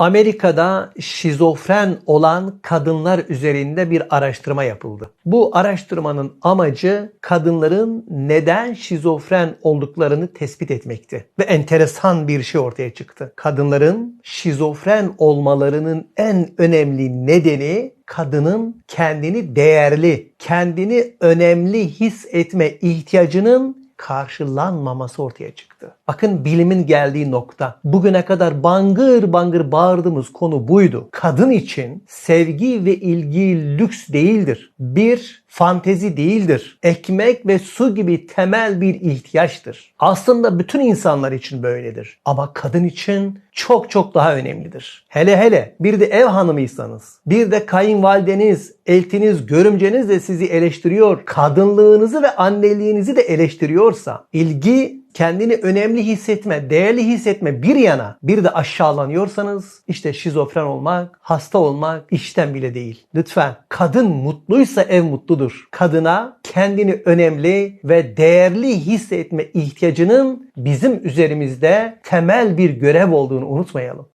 Amerika'da şizofren olan kadınlar üzerinde bir araştırma yapıldı. Bu araştırmanın amacı kadınların neden şizofren olduklarını tespit etmekti. Ve enteresan bir şey ortaya çıktı. Kadınların şizofren olmalarının en önemli nedeni kadının kendini değerli, kendini önemli hissetme ihtiyacının karşılanmaması ortaya çıktı. Bakın bilimin geldiği nokta. Bugüne kadar bangır bangır bağırdığımız konu buydu. Kadın için sevgi ve ilgi lüks değildir. Bir fantezi değildir. Ekmek ve su gibi temel bir ihtiyaçtır. Aslında bütün insanlar için böyledir. Ama kadın için çok çok daha önemlidir. Hele hele bir de ev hanımıysanız, bir de kayınvalideniz, eltiniz, görümceniz de sizi eleştiriyor, kadınlığınızı ve anneliğinizi de eleştiriyorsa, ilgi kendini önemli hissetme, değerli hissetme bir yana bir de aşağılanıyorsanız işte şizofren olmak, hasta olmak işten bile değil. Lütfen kadın mutluysa ev mutludur. Kadına kendini önemli ve değerli hissetme ihtiyacının bizim üzerimizde temel bir görev olduğunu unutmayalım.